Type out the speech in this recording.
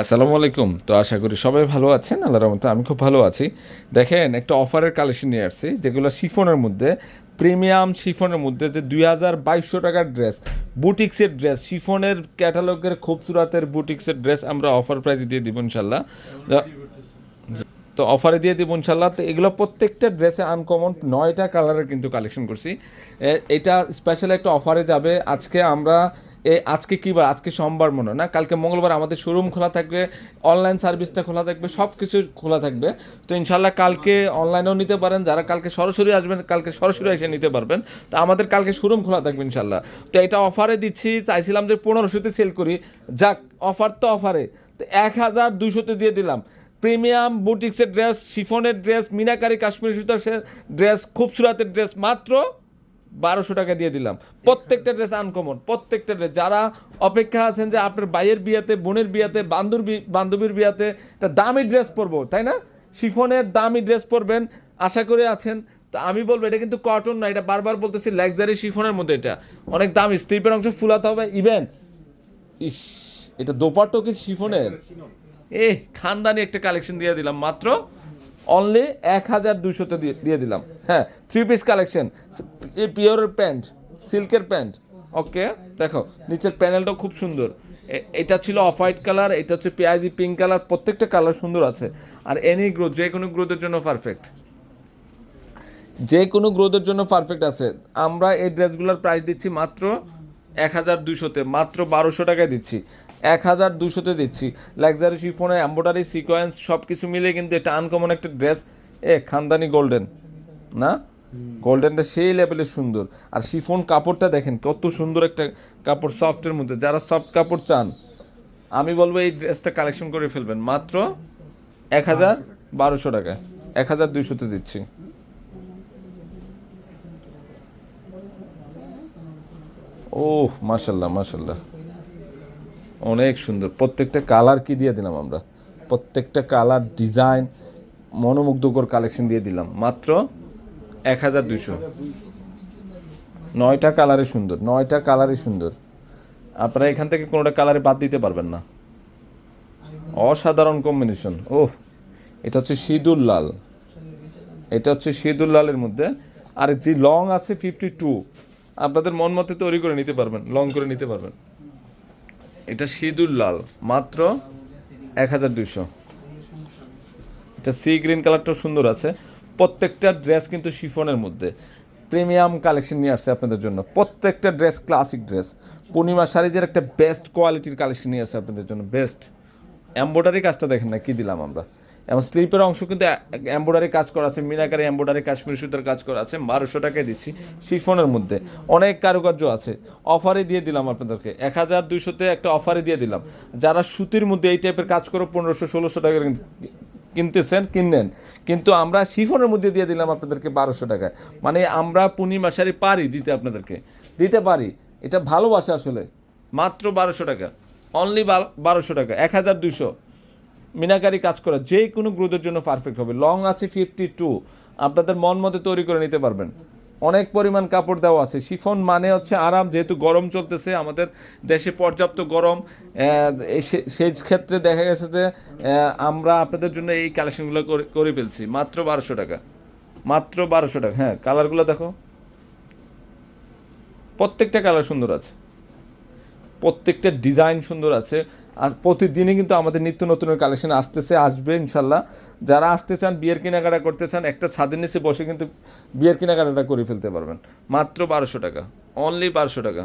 আসসালামু আলাইকুম। তো আশা করি সবাই ভালো আছেন আল্লাহ রহমতে আমি খুব ভালো আছি। দেখেন, একটা অফারের কালেকশন নিয়ে আসছি, যেগুলো শিফনের মধ্যে প্রিমিয়াম শিফনের মধ্যে যে দুই হাজার বাইশশো টাকার ড্রেস বুটিক্সের ড্রেস শিফনের ক্যাটালগের খুবসুরাতের বুটিক্সের ড্রেস আমরা অফার প্রাইসে দিয়ে দিব ইনশাল্লাহ। তো অফারে দিয়ে দিব ইনশাল্লাহ। তো এগুলো প্রত্যেকটা ড্রেসে আনকমন নয়টা কালারের কিন্তু কালেকশন করছি। এটা স্পেশাল একটা অফারে যাবে। আজকে আমরা এ, আজকে কী বার আজকে সোমবার মনে না? কালকে মঙ্গলবার আমাদের শোরুম খোলা থাকবে অনলাইন সার্ভিসটা খোলা থাকবে সব কিছু খোলা থাকবে। তো ইনশাল্লাহ কালকে অনলাইনেও নিতে পারেন, যারা কালকে সরাসরি আসবেন, কালকে সরাসরি এসে নিতে পারবেন। তো আমাদের কালকে শোরুম খোলা থাকবে ইনশাল্লাহ তো এটা অফারে দিচ্ছি, চাইছিলাম যে পনেরোশোতে সেল করি। যাক অফার তো অফারে তো এক হাজার দুইশোতে দিয়ে দিলাম। প্রিমিয়াম বুটিক্সের ড্রেস শিফনের ড্রেস মিনাকারি কাশ্মীরি সুতার ড্রেস খুবসুরাতের ড্রেস মাত্র বারোশো টাকা দিয়ে দিলাম। প্রত্যেকটা ড্রেস আনকমন প্রত্যেকটা ড্রেস। যারা অপেক্ষা আছেন যে আপনার ভাইয়ের বিয়াতে বোনের বিয়াতে বান্ধুর বান্ধবীর বিয়াতে একটা দামি ড্রেস পরবো তাই না? শিফনের দামি ড্রেস পরবেন আশা করে আছেন। তা আমি বলব এটা কিন্তু কটন না এটা বারবার বলতেছি লাক্সারি শিফনের মধ্যে এটা। অনেক দামি স্লিপের অংশ ফুলাতে হবে ইভেন ইস এটা দোপাট্টো কি শিফনের? এ খানদানি একটা কালেকশন দিয়ে দিলাম মাত্র। অনলি এক হাজার দুশোতে দিয়ে দিয়ে দিলাম। হ্যাঁ থ্রি পিস কালেকশন পিওরের প্যান্ট সিল্কের প্যান্ট ওকে দেখো, নিচের প্যানেলটাও খুব সুন্দর। এটা ছিল অফ হোয়াইট কালার এটা হচ্ছে পেঁয়াজি পিঙ্ক কালার প্রত্যেকটা কালার সুন্দর আছে। আর এনি গ্রোথ যে কোনো গ্রোথের জন্য পারফেক্ট যে কোনো গ্রোথের জন্য পারফেক্ট আছে। আমরা এই ড্রেসগুলোর প্রাইস দিচ্ছি মাত্র এক হাজার দুশোতে মাত্র বারোশো টাকায় দিচ্ছি। এক হাজার দুশোতে দিচ্ছি। লাক্সারি শিফোনে এম্বোডারি সিকোয়েন্স সব কিছু মিলে কিন্তু এটা আনকমন একটা ড্রেস এ, খানদানি গোল্ডেন না? গোল্ডেনটা সেই লেভেলে সুন্দর। আর শিফন কাপড়টা দেখেন, কত সুন্দর একটা কাপড় সফটের মধ্যে। যারা সফট কাপড় চান, আমি বলব এই ড্রেসটা কালেকশন করে ফেলবেন। মাত্র এক হাজার বারোশো টাকা এক হাজার দুইশোতে দিচ্ছি। ও মাশাল্লাহ মাশাল্লাহ। অনেক সুন্দর। প্রত্যেকটা কালার কি দিয়ে দিলাম আমরা? প্রত্যেকটা কালার ডিজাইন মনোমুগ্ধকর কালেকশন দিয়ে দিলাম। মাত্র এক হাজার দুশো নয়টা কালারে সুন্দর, নয়টা কালারে সুন্দর। আপনারা এখান থেকে কোনোটা কালারে বাদ দিতে পারবেন না। অসাধারণ কম্বিনেশন ও এটা হচ্ছে সিঁদুর লাল। এটা হচ্ছে সিঁদুর লালের মধ্যে। আর যে লং আছে ফিফটি টু আপনাদের মন মতো তৈরি করে নিতে পারবেন লং করে নিতে পারবেন। এটা সিঁদুর লাল, মাত্র এক হাজার দুশো এটা সি গ্রিন কালারটাও সুন্দর আছে। প্রত্যেকটা ড্রেস কিন্তু শিফনের মধ্যে। প্রিমিয়াম কালেকশন নিয়ে আসছে আপনাদের জন্য। প্রত্যেকটা ড্রেস ক্লাসিক ড্রেস পূর্ণিমা শাড়িজের একটা বেস্ট কোয়ালিটির কালেকশন নিয়ে আসছে আপনাদের জন্য। বেস্ট এম্ব্রয়ডারি কাজটা দেখেন না, কি দিলাম আমরা। এবং স্লিপের অংশ কিন্তু এম্ব্রয়ডারি কাজ করা আছে, মিনাকারি এম্ব্রয়ডারি কাশ্মীর সুতার কাজ করা আছে বারোশো টাকায় দিচ্ছি শিফনের মধ্যে। অনেক কারুকার্য আছে। অফারে দিয়ে দিলাম আপনাদেরকে। এক হাজার দুইশোতে একটা অফারে দিয়ে দিলাম। যারা সুতির মধ্যে এই টাইপের কাজ করো, পনেরোশো, ষোলোশো টাকা কিনতেছেন, কিনলেন। কিন্তু আমরা শিফনের মধ্যে দিয়ে দিলাম আপনাদেরকে বারোশো টাকায়। মানে আমরা পূর্ণিমা শাড়ি পারি দিতে আপনাদেরকে। দিতে পারি। এটা ভালোবাসা আসলে। মাত্র বারোশো টাকা। অনলি বারোশো টাকা। এক হাজার দুশো মিনাকারি কাজ করা। যে কোনো গ্রুপের জন্য পারফেক্ট হবে। লং আছে ফিফটি টু আপনাদের মন মতে তৈরি করে নিতে পারবেন। অনেক পরিমাণ কাপড় দেওয়া আছে। শিফন মানে হচ্ছে আরাম, যেহেতু গরম চলতেছে, আমাদের দেশে পর্যাপ্ত গরম সে- ক্ষেত্রে দেখা গেছে যে আমরা আপনাদের জন্য এই কালেকশনগুলো করে- ফেলছি। মাত্র বারোশো টাকা। মাত্র বারোশো টাকা। হ্যাঁ কালারগুলো দেখো। প্রত্যেকটা কালার সুন্দর আছে। প্রত্যেকটা ডিজাইন সুন্দর আছে। প্রতিদিনই কিন্তু আমাদের নিত্য নতুনের কালেকশন আসতেছে, আসবে ইনশাল্লাহ। যারা আসতে চান, বিয়ের কেনাকাটা করতে চান, একটা ছাদের নিচে বসে কিন্তু বিয়ের কেনাকাটাটা করে ফেলতে পারবেন। মাত্র বারোশো টাকা অনলি বারোশো টাকা।